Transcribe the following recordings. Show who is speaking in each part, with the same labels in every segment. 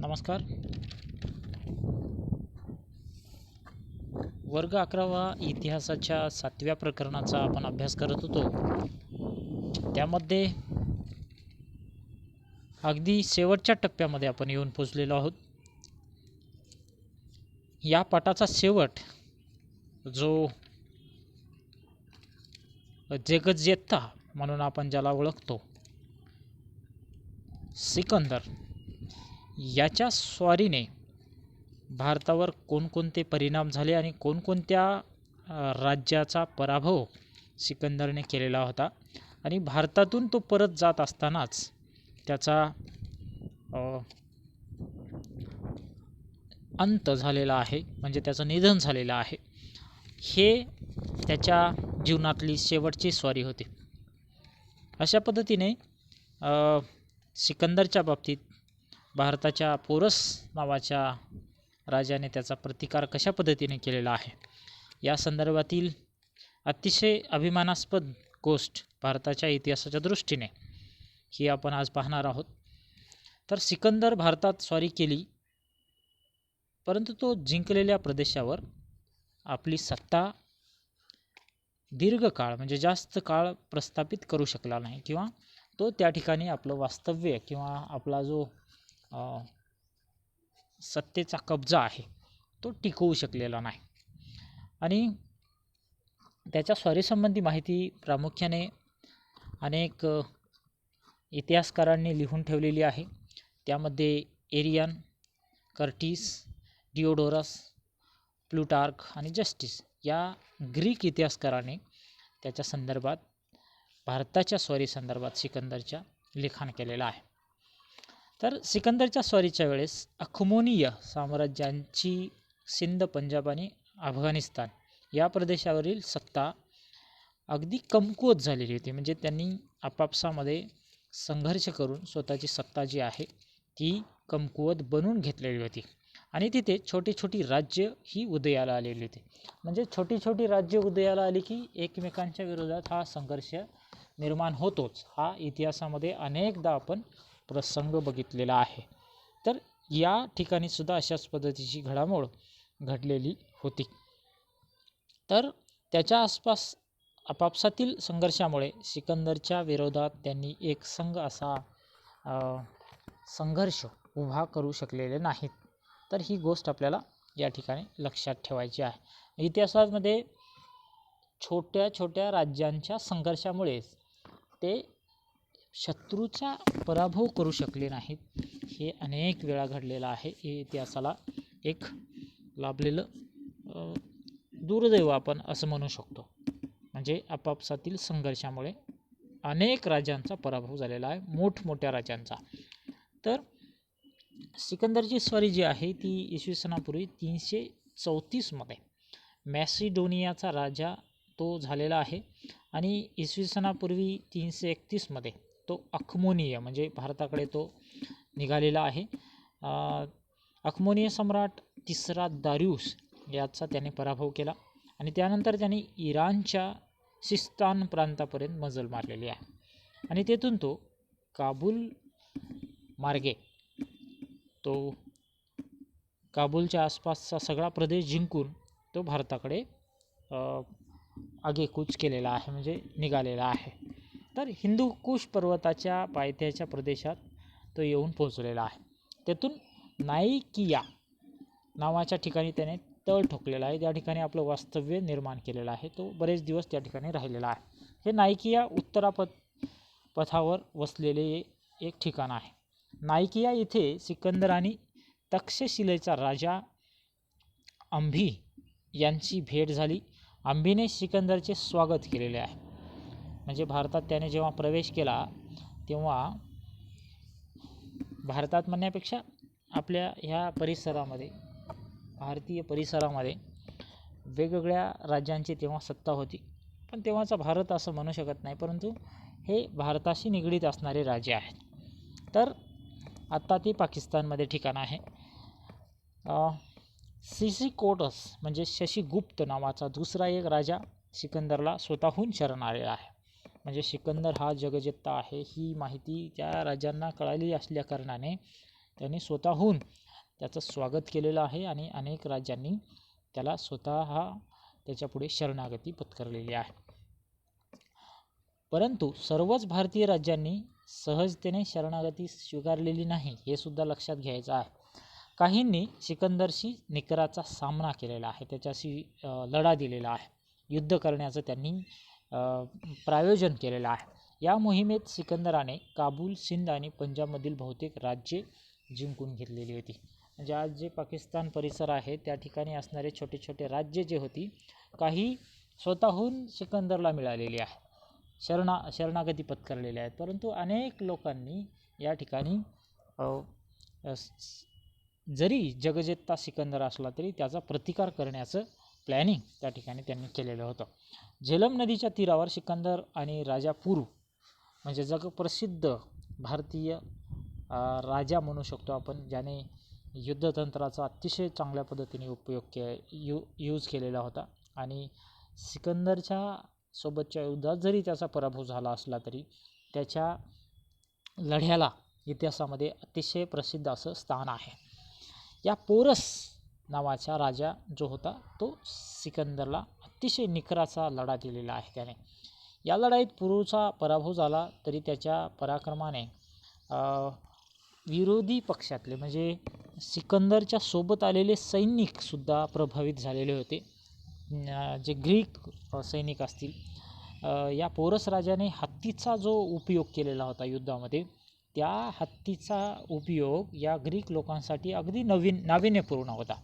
Speaker 1: नमस्कार. वर्ग अकरावा इतिहासाच्या सातव्या प्रकरणाचा आपण अभ्यास करत होतो. त्यामध्ये अगदी शेवटच्या टप्प्यामध्ये आपण येऊन पोचलेलो आहोत. या पाठाचा शेवट जो जगज्जेता म्हणून आपण ज्याला ओळखतो सिकंदर. याच्या स्वारीने भारतावर कोणकोणते परिणाम झाले आणि कोणकोणत्या राज्याचा पराभव सिकंदरने केलेला होता? आणि भारतातून तो परत जात असतानाच त्याचा अंत झालेला आहे म्हणजे त्याचं निधन झालेलं आहे. हे त्याच्या जीवनातली शेवटची स्वारी होती. अशा पद्धतीने सिकंदरच्या बाबतीत भारताच्या पोरस नावाच्या राजाने त्याचा प्रतिकार कशा पद्धतीने केलेला आहे? या संदर्भातील अतिशय अभिमानास्पद गोष्ट भारताच्या इतिहासाच्या दृष्टीने ही आपण आज पाहणार आहोत. तर सिकंदर भारतात स्वारी केली परंतु तो जिंकलेल्या प्रदेशावर आपली सत्ता दीर्घकाळ म्हणजे जास्त काळ प्रस्थापित करू शकला नाही किंवा तो त्या ठिकाणी आपलं वास्तव्य किंवा आपला जो सत्तेचा कब्जा आहे. तो टिकवू शकलेला नाही. आणि त्याच्या स्वारीसंबंधी माहिती प्रामुख्याने अनेक इतिहासकारांनी लिहून ठेवलेली आहे. त्यामध्ये एरियन कर्टिस डिओडोरस प्लुटार्क आणि जस्टिस या ग्रीक इतिहासकाराने त्याच्या संदर्भात भारताच्या स्वारी संदर्भात सिकंदरच्या लिखाण केलेलं आहे. तर सिकंदरच्या स्वारीच्या वेळेस अखमोनीय साम्राज्यांची सिंध पंजाब आणि अफगाणिस्तान या प्रदेशावरील सत्ता अगदी कमकुवत झालेली होती. म्हणजे त्यांनी आपापसामध्ये संघर्ष करून स्वतःची सत्ता जी आहे ती कमकुवत बनवून घेतलेली होती. आणि तिथे छोटी छोटी राज्य ही उदयाला आलेली होती. म्हणजे छोटी छोटी राज्य उदयाला आली की एकमेकांच्या विरोधात हा संघर्ष निर्माण होतोच. हा इतिहासामध्ये अनेकदा आपण प्रसंग बघितलेला आहे. तर या ठिकाणी सुद्धा अशाच पद्धतीची घडामोड घडलेली होती. तर त्याच्या आसपास आपापसातील संघर्षामुळे सिकंदरच्या विरोधात त्यांनी एक संघ असा संघर्ष उभा करू शकलेले नाहीत. तर ही गोष्ट आपल्याला या ठिकाणी लक्षात ठेवायची आहे. इतिहासामध्ये छोट्या छोट्या राज्यांच्या संघर्षामुळेच ते शत्रूचा पराभव करू शकले नाहीत. हे अनेक वेळा घडलेलं आहे. हे इतिहासाला एक लाभलेलं दुर्दैव आपण असं म्हणू शकतो. म्हणजे आपापसातील संघर्षामुळे अनेक राजांचा पराभव झालेला आहे. मोठमोठ्या राजांचा तर सिकंदरची स्वारी जी आहे ती इसवी सनापूर्वी तीनशे चौतीसमध्ये मॅसिडोनियाचा राजा तो झालेला आहे. आणि इसवी सनापूर्वी तीनशे एकतीसमध्ये तो अखमोनीय म्हणजे भारताकडे तो निघालेला आहे. अ, अखमोनीय सम्राट तिसरा दार्यूस याचा त्याने पराभव केला आणि त्यानंतर त्याने इराणच्या सिस्तान प्रांतापर्यंत मजल मारलेली आहे. आणि तेथून तो काबूल मार्गे तो काबूलच्या आसपासचा सगळा प्रदेश जिंकून तो भारताकडे आगेकूच केलेला आहे म्हणजे निघालेला आहे. तर हिंदूकुश पर्वताच्या पायथ्याच्या प्रदेशात तो येऊन पोहोचलेला आहे. तेथून नाईकिया नावाच्या ठिकाणी त्याने तळ ठोकलेला आहे. त्या ठिकाणी आपलं वास्तव्य निर्माण केलेलं आहे तो बरेच दिवस त्या ठिकाणी राहिलेला आहे. हे नाईकिया उत्तरापथ पथावर वसलेले एक ठिकाण आहे. नाईकिया इथे सिकंदर आणि तक्षशिलेचा राजा अंभी यांची भेट झाली. अंबीने सिकंदरचे स्वागत केलेले आहे. म्हणजे भारतात त्याने जेव्हा प्रवेश केला तेव्हा भारतात म्हणण्यापेक्षा आपल्या ह्या परिसरामध्ये भारतीय परिसरामध्ये वेगवेगळ्या राज्यांची तेव्हा सत्ता होती. पण तेव्हाचा भारत असं म्हणू शकत नाही परंतु हे भारताशी निगडीत असणारे राज्य आहेत. तर आत्ता ती पाकिस्तानमध्ये ठिकाण आहे. सिसिकोटस म्हणजे शशीगुप्त नावाचा दुसरा एक राजा सिकंदरला स्वतःहून शरण आलेला आहे. म्हणजे सिकंदर हा जगजेत्ता आहे ही माहिती त्या राजांना कळाली असल्या कारणाने त्यांनी स्वतःहून त्याचं स्वागत केलेलं आहे आणि अनेक राज्यांनी त्याला स्वतः त्याच्यापुढे शरणागती पत्करलेली आहे. परंतु सर्वच भारतीय राज्यांनी सहजतेने शरणागती स्वीकारलेली नाही हे सुद्धा लक्षात घ्यायचं आहे. काहींनी सिकंदरशी निकराचा सामना केलेला आहे त्याच्याशी लढा दिलेला आहे. युद्ध करण्याचं त्यांनी प्रायोजन केलेलं आहे. या मोहिमेत सिकंदराने काबूल सिंध आणि पंजाबमधील बहुतेक राज्ये जिंकून घेतलेली होती. म्हणजे आज जे पाकिस्तान परिसर आहे त्या ठिकाणी असणारे छोटे छोटे राज्य जे होती काही स्वतःहून सिकंदरला मिळालेली आहे. शरणा शरणागती पत्करलेल्या आहेत. परंतु अनेक लोकांनी या ठिकाणी जरी जगजेत्ता सिकंदर असला तरी त्याचा प्रतिकार करण्याचं प्लॅनिंग त्या ठिकाणी त्यांनी केलेलं होतं. झेलम नदीच्या तीरावर सिकंदर आणि राजा पुरू म्हणजे जगप्रसिद्ध भारतीय राजा म्हणू शकतो आपण ज्याने युद्धतंत्राचा अतिशय चांगल्या पद्धतीने उपयोग के यू यूज केलेला होता. आणि सिकंदरच्या सोबतच्या युद्धात जरी त्याचा पराभव झाला असला तरी त्याच्या लढ्याला इतिहासामध्ये अतिशय प्रसिद्ध असं स्थान आहे. या पोरस नावाचा राजा जो होता तो सिकंदरला अतिशय निकराचा लढा दिलेला आहे त्याने. या लढाईत पुरूचा पराभव झाला तरी त्याच्या पराक्रमाने विरोधी पक्षातले म्हणजे सिकंदरच्या सोबत आलेले सैनिकसुद्धा प्रभावित झालेले होते. जे ग्रीक सैनिक असतील या पोरस राजाने हत्तीचा जो उपयोग केलेला होता युद्धामध्ये त्या हत्तीचा उपयोग या ग्रीक लोकांसाठी अगदी नवीन नाविन्यपूर्ण होता.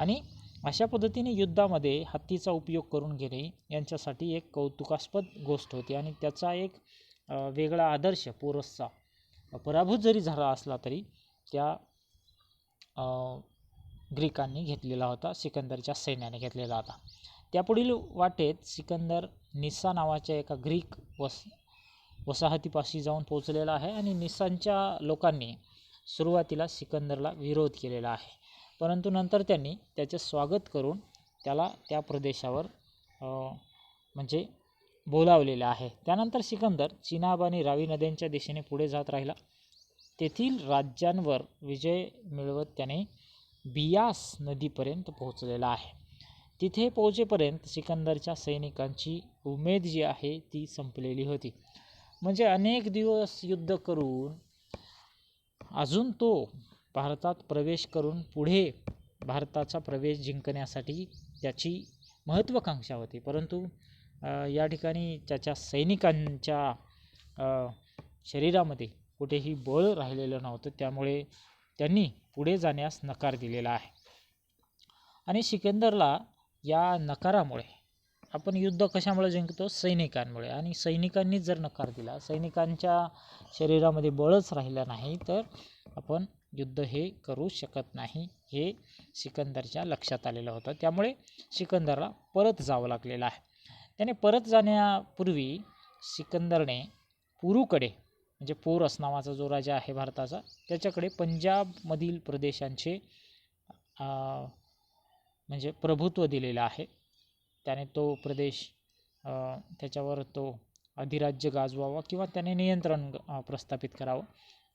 Speaker 1: आणि अशा पद्धतीने युद्धामध्ये हत्तीचा उपयोग करून घेणे यांच्यासाठी एक कौतुकास्पद गोष्ट होती आणि त्याचा एक वेगळा आदर्श पोरसचा पराभूत जरी झाला असला तरी त्या ग्रीकांनी घेतलेला होता सिकंदरच्या सैन्याने घेतलेला होता. त्यापुढील वाटेत सिकंदर निस्सा नावाच्या एका ग्रीक वस वसाहतीपाशी जाऊन पोचलेला आहे आणि निसांच्या लोकांनी सुरुवातीला सिकंदरला विरोध केलेला आहे. परंतु नंतर त्यांनी त्याचे स्वागत करून त्याला त्या प्रदेशावर म्हणजे बोलावलेलं आहे. त्यानंतर सिकंदर चिनाब आणि रावी नद्यांच्या दिशेने पुढे जात राहिला. तेथील राज्यांवर विजय मिळवत त्याने बियास नदीपर्यंत पोहोचलेला आहे. तिथे पोहोचेपर्यंत सिकंदरच्या सैनिकांची उमेद जी आहे ती संपलेली होती. म्हणजे अनेक दिवस युद्ध करून अजून तो भारतात प्रवेश करून पुढे भारताचा प्रवेश जिंकण्यासाठी त्याची महत्त्वाकांक्षा होती. परंतु या ठिकाणी त्याच्या सैनिकांच्या शरीरामध्ये कुठेही बळ राहिलेलं नव्हतं. त्यामुळे त्यांनी पुढे जाण्यास नकार दिलेला आहे. आणि सिकंदरला या नकारामुळे आपण युद्ध कशामुळे जिंकतो? सैनिकांमुळे. आणि सैनिकांनी जर नकार दिला सैनिकांच्या शरीरामध्ये बळच राहिलं नाही तर आपण युद्ध हे करू शकत नाही हे सिकंदरच्या लक्षात आलेलं होतं. त्यामुळे सिकंदरला परत जावं लागलेलं आहे. त्याने परत जाण्यापूर्वी सिकंदरने पुरूकडे म्हणजे पोरस नावाचा जो राजा आहे भारताचा त्याच्याकडे पंजाबमधील प्रदेशांचे म्हणजे प्रभुत्व दिलेलं आहे. त्याने तो प्रदेश त्याच्यावर तो अधिराज्य गाजवावा किंवा त्याने नियंत्रण प्रस्थापित करावं.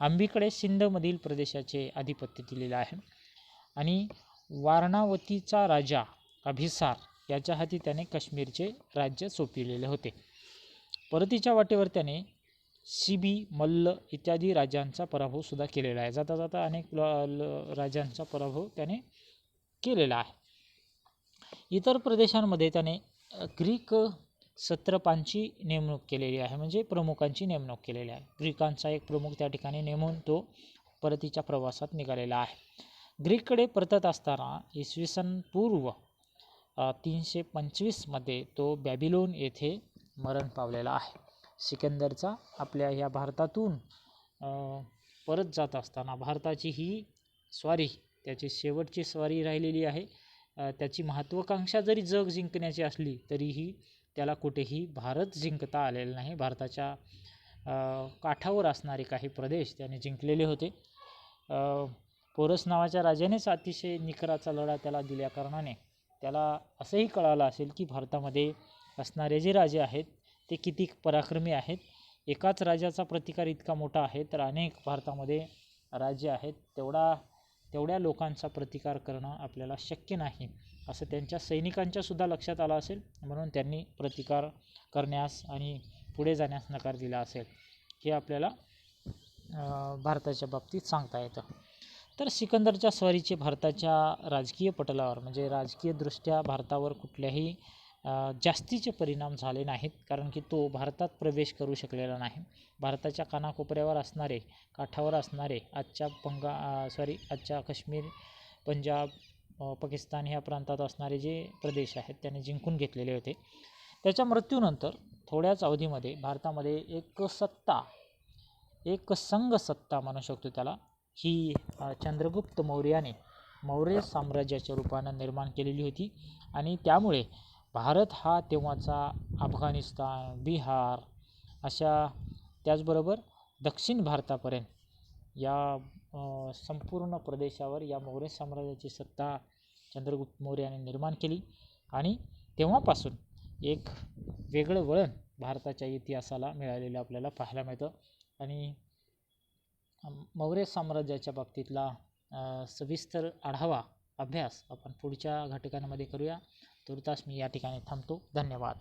Speaker 1: आंबीकडे सिंधमधील प्रदेशाचे आधिपत्य दिलेलं आहे. आणि वारणावतीचा राजा अभिसार याच्या हाती त्याने काश्मीरचे राज्य सोपविलेले होते. परतीच्या वाटेवर त्याने शिबी मल्ल इत्यादी राजांचा पराभवसुद्धा केलेला आहे. जाता जाता अनेक ल राजांचा पराभव त्याने केलेला आहे. इतर प्रदेशांमध्ये त्याने ग्रीक सत्रपांची नेमणूक केलेली आहे. म्हणजे प्रमुखांची नेमणूक केलेली आहे. ग्रीकांचा एक प्रमुख त्या ठिकाणी नेमून तो परतीच्या प्रवासात निघालेला आहे. ग्रीककडे परतत असताना इसवी सन पूर्व तीनशे पंचवीसमध्ये तो बॅबिलोन येथे मरण पावलेला आहे. सिकंदरचा आपल्या ह्या भारतातून परत जात असताना भारताची ही स्वारी त्याची शेवटची स्वारी राहिलेली आहे. त्याची महत्त्वाकांक्षा जरी जग जिंकण्याची असली तरीही त्याला कुठेही भारत जिंकता आलेला नाही. भारताच्या काठावर असणारे काही प्रदेश त्याने जिंकलेले होते. पोरस नावाच्या राजानेच अतिशय निकराचा लढा त्याला दिल्याकारणाने त्याला असंही कळालं असेल की भारतामध्ये असणारे जे राजे आहेत ते किती पराक्रमी आहेत. एकाच राजाचा प्रतिकार इतका मोठा आहे तर अनेक भारतामध्ये राज्य आहेत. तेवढा तेवढ्या लोकांचा प्रतिकार करणं आपल्याला शक्य नाही असं त्यांच्या सैनिकांच्या सुद्धा लक्षात आलं असेल. म्हणून त्यांनी प्रतिकार करण्यास आणि पुढे जाण्यास नकार दिला असेल. हे आपल्याला भारताच्या बाबतीत सांगता येतं. तर सिकंदरच्या स्वारीचे भारताच्या राजकीय पटलावर म्हणजे राजकीयदृष्ट्या भारतावर कुठल्याही जास्तीचे परिणाम झाले नाहीत कारण की तो भारतात प्रवेश करू शकलेला नाही. भारताच्या कानाकोपऱ्यावर असणारे काठावर असणारे आजच्या बंगा सॉरी आजच्या काश्मीर पंजाब पाकिस्तान ह्या प्रांतात असणारे जे प्रदेश आहेत त्याने जिंकून घेतलेले होते. त्याच्या मृत्यूनंतर थोड्याच अवधीमध्ये भारतामध्ये एक सत्ता एक संघ सत्ता म्हणू शकतो त्याला. ही चंद्रगुप्त मौर्याने मौर्य साम्राज्याच्या रूपानं निर्माण केलेली होती आणि त्यामुळे भारत हा तेव्हाचा अफगाणिस्तान बिहार अशा त्याचबरोबर दक्षिण भारतापर्यंत या संपूर्ण प्रदेशावर या मौर्य साम्राज्याची सत्ता चंद्रगुप्त मौर्य याने निर्माण केली. आणि तेव्हापासून एक वेगळं वळण भारताच्या इतिहासाला मिळालेलं आपल्याला पाहायला मिळतं. आणि मौर्य साम्राज्याच्या बाबतीतला सविस्तर आढावा अभ्यास आपण पुढच्या घटकांमध्ये करूया. तूर्तास मी या ठिकाणी थांबतो. धन्यवाद.